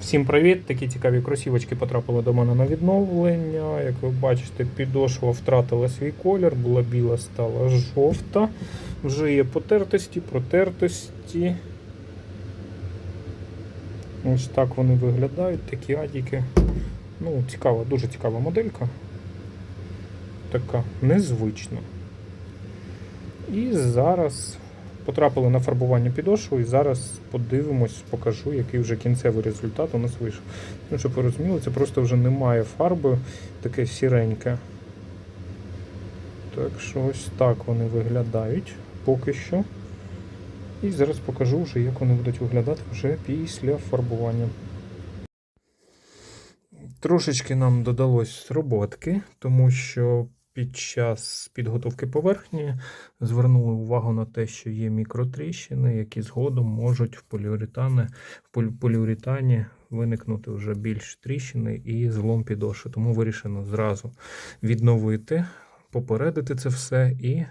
Всім привіт! Такі цікаві кросівочки потрапили до мене на відновлення. Як ви бачите, підошва втратила свій колір, була біла, стала жовта. Вже є потертості, протертості. Ось так вони виглядають, такі адіки. Ну, цікава, дуже цікава моделька. Така незвична. І зараз потрапили на фарбування підошву, і зараз подивимось, покажу, який вже кінцевий результат у нас вийшов. Ну, щоб ви розуміли, це просто вже немає фарби, таке сіреньке. Так що ось так вони виглядають поки що. І зараз покажу вже, як вони будуть виглядати вже після фарбування. Трошечки нам додалось роботки, тому що під час підготовки поверхні звернули увагу на те, що є мікротріщини, які згодом можуть в поліуретані, в поліуретані виникнути вже більш тріщини і злом підошви. Тому вирішено зразу відновити, попередити це все і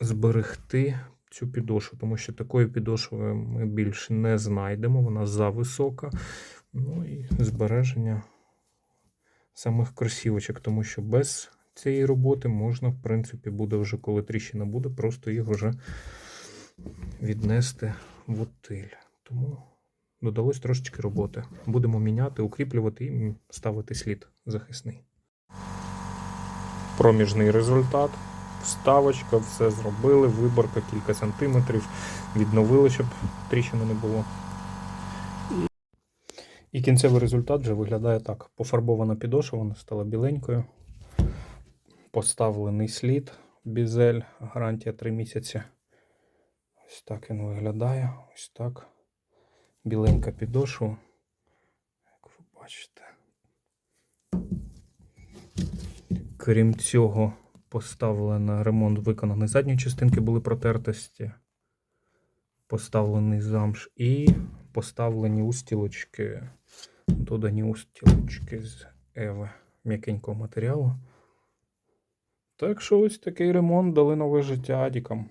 зберегти цю підошву, тому що такої підошви ми більше не знайдемо, вона зависока. Ну і збереження самих кросівочок, тому що без цієї роботи можна, в принципі, буде вже, коли тріщина буде, просто їх вже віднести в утиль. Тому додалось трошечки роботи. Будемо міняти, укріплювати і ставити слід захисний. Проміжний результат. Вставочка, все зробили, виборка кілька сантиметрів, відновили, щоб тріщини не було. І кінцевий результат вже виглядає так. Пофарбована підошва, вона стала біленькою. Поставлений слід бізель, гарантія 3 місяці. Ось так він виглядає. Ось так. Біленька підошва. Як ви бачите. Крім цього, поставлено ремонт виконаний задньої частинки, були протертості. Поставлений замш і поставлені устілочки, додані устілочки з Еви м'якенького матеріалу. Так що ось такий ремонт дали нове життя Адікам.